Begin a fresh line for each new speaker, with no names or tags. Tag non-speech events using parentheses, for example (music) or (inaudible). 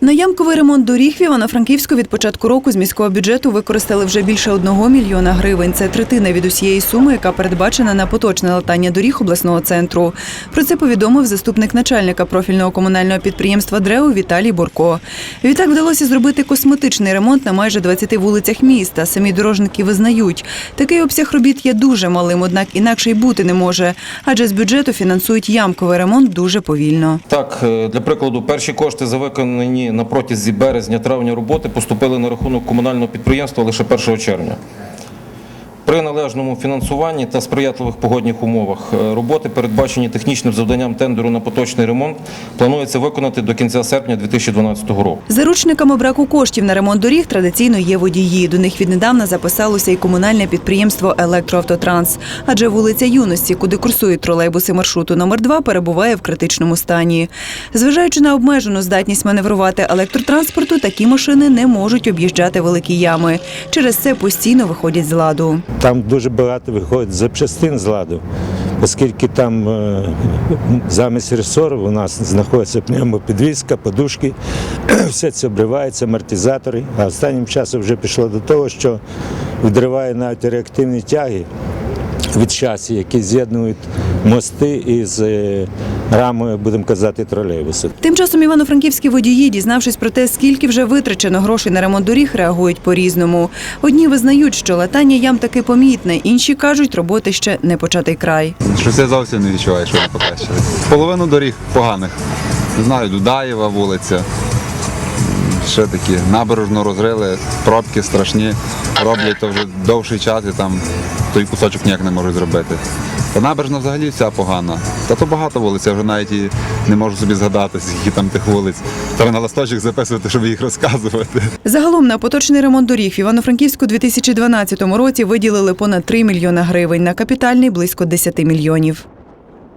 На ямковий ремонт доріг в Івано-Франківську від початку року з міського бюджету використали вже більше одного мільйона гривень. Це третина від усієї суми, яка передбачена на поточне латання доріг обласного центру. Про це повідомив заступник начальника профільного комунального підприємства ДРЕУ Віталій Бурко. Відтак вдалося зробити косметичний ремонт на майже 20 вулицях міста. Самі дорожники визнають, такий обсяг робіт є дуже малим, однак інакше й бути не може, адже з бюджету фінансують ямковий ремонт дуже повільно.
Так, е, для прикладу, перші кошти за виконані на протязі березня-травня роботи поступили на рахунок комунального підприємства лише 1 червня. При належному фінансуванні та сприятливих погодних умовах е, роботи, передбачені технічним завданням тендеру на поточний ремонт, планується виконати до кінця серпня 2012 року.
Заручниками браку коштів на ремонт доріг традиційно є водії. До них віднедавна записалося і комунальне підприємство Електроавтотранс. Адже вулиця Юності, куди курсують тролейбуси маршруту номер 2 перебуває в критичному стані. Зважаючи на обмежену здатність маневрувати електротранспорту, такі машини не можуть об'їжджати великі ями. Через це постійно виходять з ладу.
Там дуже багато виходить запчастин з ладу, оскільки там е, замість ресору у нас знаходиться пневмопідвізка, подушки, (clears throat) все це обривається, амортизатори. А останнім часом вже пішло до того, що відриває навіть реактивні тяги від шасі, які з'єднують мости із е, рамою, будемо казати, тролейбусу.
Тим часом івано-франківські водії, дізнавшись про те, скільки вже витрачено грошей на ремонт доріг, реагують по-різному. Одні визнають, що латання ям таки помітне, інші кажуть, роботи ще не початий край.
Щось я зовсім не відчуваю, що вони покращили. Половину доріг поганих. Не знаю, Дудаєва вулиця. Ще такі набережно розрили, пробки страшні, роблять то вже довший час і там той кусочок ніяк не можуть зробити. Та набережна взагалі вся погана. Та то багато вулиць, я вже навіть і не можу собі згадати, скільки там тих вулиць. Треба на листочок записувати, щоб їх розказувати.
Загалом на поточний ремонт доріг в Івано-Франківську у 2012 році виділили понад 3 мільйона гривень, на капітальний – близько 10 мільйонів.